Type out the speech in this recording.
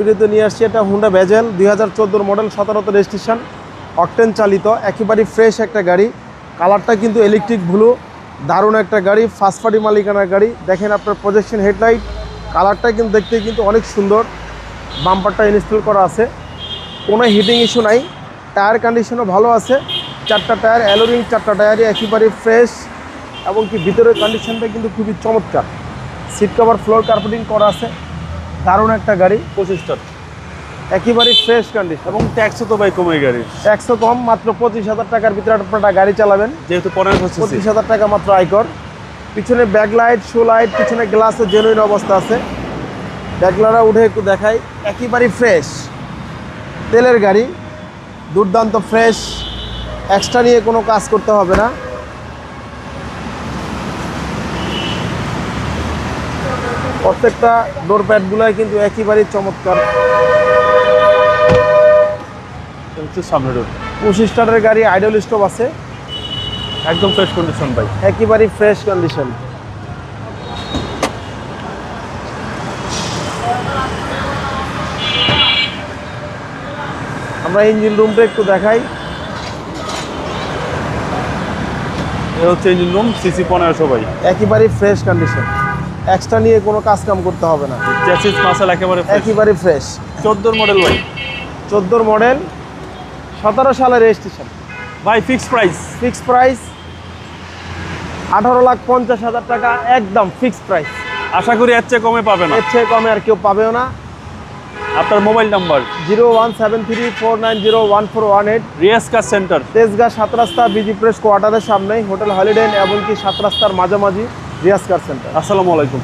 ভিডিওতে নিয়ে আসছি এটা হুন্ডা ভেজেল দুই হাজার মডেল সতেরোতে রেজিস্ট্রেশন অকটেন চালিত, একেবারেই ফ্রেশ একটা গাড়ি। কালারটা কিন্তু ইলেকট্রিক ব্লু দারুণ একটা গাড়ি ফার্স্ট পার্টি মালিকানার গাড়ি। দেখেন আপনার প্রজেকশন হেডলাইট কালারটা কিন্তু দেখতে কিন্তু অনেক সুন্দর। বাম্পারটা ইনস্টল করা আছে। কোনো হিটিং ইস্যু নাই। টায়ার কন্ডিশনও ভালো আছে। চারটা টায়ার অ্যালোরিং চারটা টায়ারই একেবারে ফ্রেশ এবং কি ভিতরের কন্ডিশনটা কিন্তু খুবই চমৎকার। সিট কভার ফ্লোর কার্পেটিং করা আছে। দারুণ একটা গাড়ি। পঁচিশটা। একেবারে ফ্রেশ কন্ডিশন এবং ট্যাক্সও তো ভাই কমে গাড়ি ট্যাক্সও কম মাত্র পঁচিশ হাজার টাকার ভিতরে আপনারা গাড়ি চালাবেন। যেহেতু পনেরো পঁচিশ হাজার টাকা মাত্র আয়কর। পিছনে ব্যাক লাইট শো লাইট পিছনে গ্লাসে জেনুইন অবস্থা আছে। ব্যাকলারা উঠে একটু দেখাই। একেবারেই ফ্রেশ তেলের গাড়ি। দুর্দান্ত ফ্রেশ এক্সট্রা নিয়ে কোনো কাজ করতে হবে না। প্রত্যেকটা ডোর প্যাডগুলাই কিন্তু একেবারেই চমৎকার। হচ্ছে সামনে রোড পঁচিশ স্টারের গাড়ি আইডল স্টপ আছে। একদম ফ্রেশ কন্ডিশন ভাই। একেবারেই ফ্রেশ কন্ডিশন আমরা ইঞ্জিন রুমটা একটু দেখাই। এ হচ্ছে ইঞ্জিন রুম সিসি পনেরোশো ভাই। একেবারেই ফ্রেশ কন্ডিশন এক্সট্রা নিয়ে কোনো কাজ কাম করতে হবে না। চ্যাসিস মাসাল একেবারে একেবারেই ফ্রেশ চোদ্দোর মডেল ভাই। চোদ্দোর মডেল সতেরো সালের রেজিস্ট্রেশন ভাই ফিক্স প্রাইস ফিক্স প্রাইস আঠারো লাখ পঞ্চাশ হাজার টাকা একদম ফিক্স প্রাইস আশা করি এর চেয়ে কমে পাবে না। এর চেয়ে কমে আর কেউ পাবেও না। আপনার mobile number zero one seven three four nine zero one four one eight. Riaz car centre. Tejgaon Sat Rasta busy press কোয়ার্টারের সামনেই। হোটেল হলিডে এমনকি সাত রাস্তার মাঝামাঝি। Riaz car centre. আসসালামু আলাইকুম।